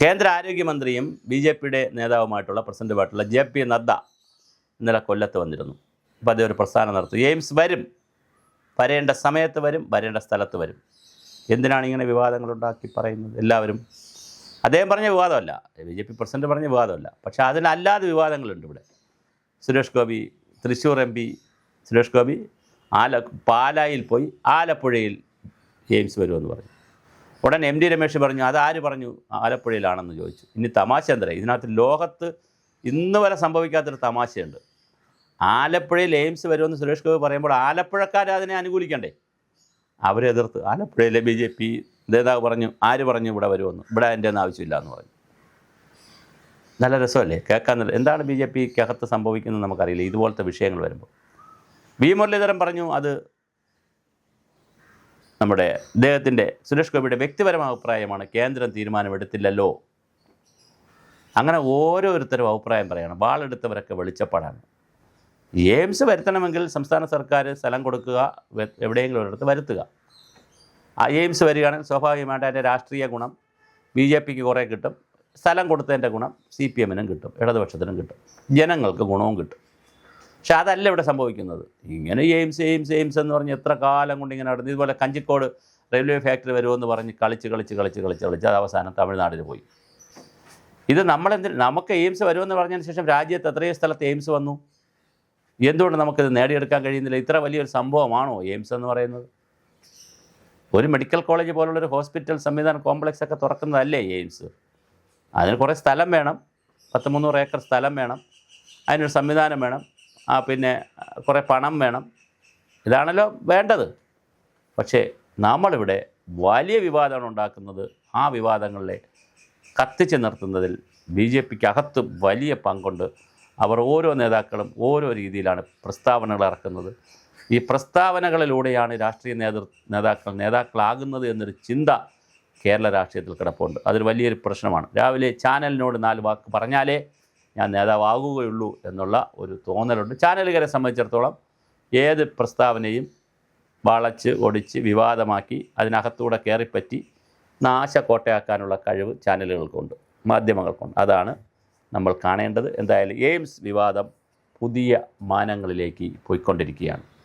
കേന്ദ്ര ആരോഗ്യമന്ത്രിയും B J പിയുടെ നേതാവുമായിട്ടുള്ള പ്രസിഡന്റുമായിട്ടുള്ള ജെ പി നദ്ദ ഇന്നലെ കൊല്ലത്ത് വന്നിരുന്നു. അപ്പോൾ അതേ ഒരു പ്രസ്ഥാനം നടത്തും. എയിംസ് വരും. വരേണ്ട സമയത്ത് വരും. വരേണ്ട സ്ഥലത്ത് വരും. എന്തിനാണ് ഇങ്ങനെ വിവാദങ്ങൾ ഉണ്ടാക്കി പറയുന്നത്? എല്ലാവരും അദ്ദേഹം പറഞ്ഞ വിവാദമല്ല. ബി ജെ പി പ്രസിഡന്റ് പറഞ്ഞ വിവാദമല്ല. പക്ഷേ അതിനല്ലാതെ വിവാദങ്ങളുണ്ട് ഇവിടെ. സുരേഷ് ഗോപി തൃശ്ശൂർ എം പി സുരേഷ് ഗോപി ആല പാലായിൽ പോയി ആലപ്പുഴയിൽ എയിംസ് വരുമെന്ന് പറഞ്ഞു. ഉടൻ എം ഡി രമേശ് പറഞ്ഞു അതാര് പറഞ്ഞു? ആലപ്പുഴയിലാണെന്ന് ചോദിച്ചു. ഇനി തമാശ എന്തര ഇതിനകത്ത് ലോകത്ത് ഇന്ന് വരെ സംഭവിക്കാത്തൊരു തമാശയുണ്ട്. ആലപ്പുഴയിൽ എയിംസ് വരുമെന്ന് സുരേഷ് ഗോപി പറയുമ്പോൾ ആലപ്പുഴക്കാർ അതിനെ അനുകൂലിക്കണ്ടേ? അവരെ എതിർത്ത്. ആലപ്പുഴയിലെ ബി ജെ പി നേതാവ് പറഞ്ഞു ആര് പറഞ്ഞു ഇവിടെ വരുമെന്ന്? ഇവിടെ എന്റെ ഒന്നും ആവശ്യമില്ല എന്ന് പറഞ്ഞു. നല്ല രസമല്ലേ? കേൾക്കാൻ നല്ല എന്താണ് ബി ജെ പിക്കകത്ത് സംഭവിക്കുന്നത് നമുക്കറിയില്ല. ഇതുപോലത്തെ വിഷയങ്ങൾ വരുമ്പോൾ. വി മുരളീധരൻ പറഞ്ഞു അത് നമ്മുടെ അദ്ദേഹത്തിന്റെ സുരേഷ് ഗോപിയുടെ വ്യക്തിപരമായ അഭിപ്രായമാണ് കേന്ദ്രം തീരുമാനമെടുത്തില്ലല്ലോ. അങ്ങനെ ഓരോരുത്തരും അഭിപ്രായം പറയണം. വാളെടുത്തവരൊക്കെ വെളിച്ചപ്പാടാണ്. എയിംസ് വരുത്തണമെങ്കിൽ സംസ്ഥാന സർക്കാർ സ്ഥലം കൊടുക്കുക എവിടെയെങ്കിലും ഒരിടത്ത് വരുത്തുക. ആ എയിംസ് വരികയാണെങ്കിൽ സ്വാഭാവികമായിട്ട് അതിന്റെ രാഷ്ട്രീയ ഗുണം ബി ജെ പിക്ക് കുറേ കിട്ടും. സ്ഥലം കൊടുത്തതിന്റെ ഗുണം സി പി എമ്മിനും കിട്ടും ഇടതുപക്ഷത്തിനും കിട്ടും. ജനങ്ങൾക്ക് ഗുണവും കിട്ടും. പക്ഷെ അതല്ല ഇവിടെ സംഭവിക്കുന്നത്. ഇങ്ങനെ എയിംസ് എയിംസ് എയിംസ് എന്ന് പറഞ്ഞ് എത്ര കാലം കൊണ്ട് ഇങ്ങനെ നടന്നു ഇതുപോലെ കഞ്ചിക്കോട് റെയിൽവേ ഫാക്ടറി വരുമെന്ന് പറഞ്ഞ് കളിച്ച് കളിച്ച് കളിച്ച് കളിച്ച് കളിച്ച് അത് അവസാനം തമിഴ്നാടിന് പോയി. ഇത് നമ്മളെന്തിന് നമുക്ക് എയിംസ് വരുമെന്ന് പറഞ്ഞതിന് ശേഷം രാജ്യത്ത് എത്രയോ സ്ഥലത്ത് എയിംസ് വന്നു. എന്തുകൊണ്ട് നമുക്കിത് നേടിയെടുക്കാൻ കഴിയുന്നില്ല? ഇത്ര വലിയൊരു സംഭവമാണോ എയിംസ് എന്ന് പറയുന്നത്? ഒരു മെഡിക്കൽ കോളേജ് പോലുള്ളൊരു ഹോസ്പിറ്റൽ സംവിധാനം കോംപ്ലക്സ് ഒക്കെ തുറക്കുന്നതല്ലേ എയിംസ്? അതിന് കുറേ സ്ഥലം വേണം. പത്ത് മുന്നൂറ് ഏക്കർ സ്ഥലം വേണം. അതിനൊരു സംവിധാനം വേണം. ആ പിന്നെ കുറേ പണം വേണം. ഇതാണല്ലോ വേണ്ടത്. പക്ഷേ നമ്മളിവിടെ വലിയ വിവാദമാണ് ഉണ്ടാക്കുന്നത്. ആ വിവാദങ്ങളെ കത്തിച്ച് നിർത്തുന്നതിൽ ബി ജെ പിക്ക് അകത്ത് വലിയ പങ്കുണ്ട്. അവർ ഓരോ നേതാക്കളും ഓരോ രീതിയിലാണ് പ്രസ്താവനകൾ ഇറക്കുന്നത്. ഈ പ്രസ്താവനകളിലൂടെയാണ് രാഷ്ട്രീയ നേതൃ നേതാക്കൾ നേതാക്കളാകുന്നത് എന്നൊരു ചിന്ത കേരള രാഷ്ട്രീയത്തിൽ കിടപ്പുണ്ട്. അതൊരു വലിയൊരു പ്രശ്നമാണ്. രാവിലെ ചാനലിനോട് നാല് വാക്ക് പറഞ്ഞാലേ ഞാൻ നേതാവാകുകയുള്ളൂ എന്നുള്ള ഒരു തോന്നലുണ്ട്. ചാനലുകാരെ സംബന്ധിച്ചിടത്തോളം ഏത് പ്രസ്താവനയും വളച്ച് ഒടിച്ച് വിവാദമാക്കി അതിനകത്തൂടെ കയറിപ്പറ്റി നാശക്കോട്ടയാക്കാനുള്ള കഴിവ് ചാനലുകൾക്കുണ്ട് മാധ്യമങ്ങൾക്കുണ്ട്. അതാണ് നമ്മൾ കാണേണ്ടത്. എന്തായാലും എയിംസ് വിവാദം പുതിയ മാനങ്ങളിലേക്ക് പോയിക്കൊണ്ടിരിക്കുകയാണ്.